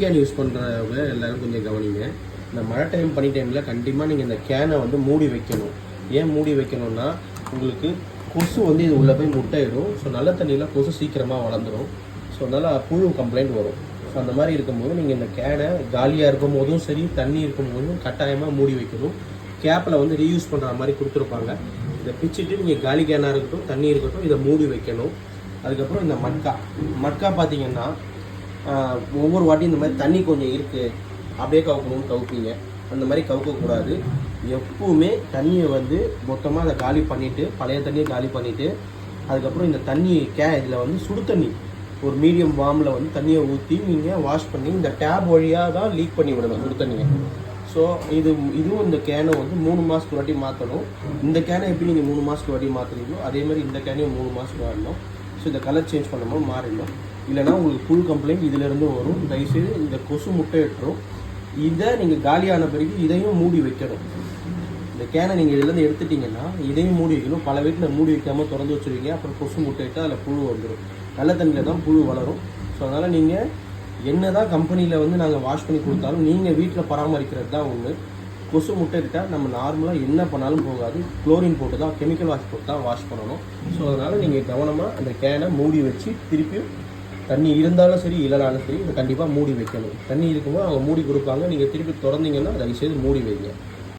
Can use பண்ணுறவங்க எல்லாரும் கொஞ்சம் கவனிங்க. இந்த மழை டைம் பனி டைமில் கண்டிப்பாக நீங்கள் இந்த கேனை வந்து மூடி வைக்கணும். ஏன் மூடி வைக்கணும்னா உங்களுக்கு கொசு வந்து இது உள்ளே போய் முட்டையிடும். ஸோ நல்ல தண்ணியில் கொசு சீக்கிரமாக வளர்ந்துடும் ஸோ அதனால் புழு கம்ப்ளைண்ட் வரும். ஸோ அந்த மாதிரி இருக்கும்போது நீங்கள் இந்த கேனை காலியாக இருக்கும் போதும் சரி தண்ணி இருக்கும் போதும் கட்டாயமாக மூடி வைக்கணும். கேப்பில் வந்து ரீயூஸ் பண்ணுற மாதிரி கொடுத்துருப்பாங்க. இதை பிச்சுட்டு நீங்கள் காலி கேனாக இருக்கட்டும் தண்ணி இருக்கட்டும் இதை மூடி வைக்கணும். அதுக்கப்புறம் இந்த மட்கா. மட்கா பார்த்தீங்கன்னா ஒவ்வொரு வாட்டியும் இந்த மாதிரி தண்ணி கொஞ்சம் இருக்குது அப்படியே கவுக்கணும்னு கவுப்பீங்க. அந்த மாதிரி கவுக்கக்கூடாது எப்பவுமே தண்ணியை வந்து மொத்தமாக அதை காலி பண்ணிவிட்டு பழைய தண்ணியை காலி பண்ணிவிட்டு அதுக்கப்புறம் இந்த தண்ணி கே இதில் வந்து சுடு தண்ணி. ஒரு மீடியம் வார்மில் வந்து தண்ணியை ஊற்றி நீங்கள் வாஷ் பண்ணி இந்த டேப் வழியாக தான் லீக் பண்ணி விடணும் சுடு தண்ணியை. ஸோ இது இதுவும் இந்த கேனை வந்து மூணு மாதத்துக்கு வாட்டி மாற்றணும் இந்த கேனை எப்படி நீங்கள் மூணு மாதத்துக்கு வாட்டி மாற்றுறீங்களோ அதே மாதிரி இந்த கேனையும் மூணு மாதத்துக்கு வாடணும் ஸோ இந்த கலர் சேஞ்ச் பண்ணும்போது மாறிடணும் இல்லைனா உங்களுக்கு ஃபுல் கம்ப்ளைண்ட் இதிலேருந்து வரும். தயவுசெய்து இந்த கொசு முட்டை இட்டுரும் இதை நீங்கள் காலியான பிறகு இதையும் மூடி வைக்கணும். இந்த கேனை நீங்கள் இதுலேருந்து எடுத்துட்டிங்கன்னா இதையும் மூடி வைக்கணும். பல வீட்டில் மூடி வைக்காமல் திறந்து வச்சுருவீங்க. அப்புறம் கொசு முட்டையிட்டு அதில் புழு வந்துடும் நல்ல தண்ணியில் தான் புழு வளரும். ஸோ அதனால் நீங்கள் என்ன தான் கம்பெனியில் வந்து நாங்கள் வாஷ் பண்ணி கொடுத்தாலும் நீங்கள் வீட்டில் பராமரிக்கிறது தான் ஒன்று கொசு முட்டை இருக்கா நம்ம நார்மலாக என்ன பண்ணாலும் போகாது. குளோரின் போட்டு தான் கெமிக்கல் வாஷ் போட்டு தான் வாஷ் பண்ணணும். ஸோ அதனால் நீங்கள் கவனமாக அந்த கேனை மூடி வச்சு திருப்பியும் தண்ணி இருந்தாலும் சரி இல்லைனாலும் சரி இதை கண்டிப்பாக மூடி வைக்கணும். தண்ணி இருக்கும்போது அவங்க மூடி கொடுப்பாங்க. நீங்கள் திருப்பி திறந்தீங்கன்னா தயவுசெய்து மூடி வைங்க.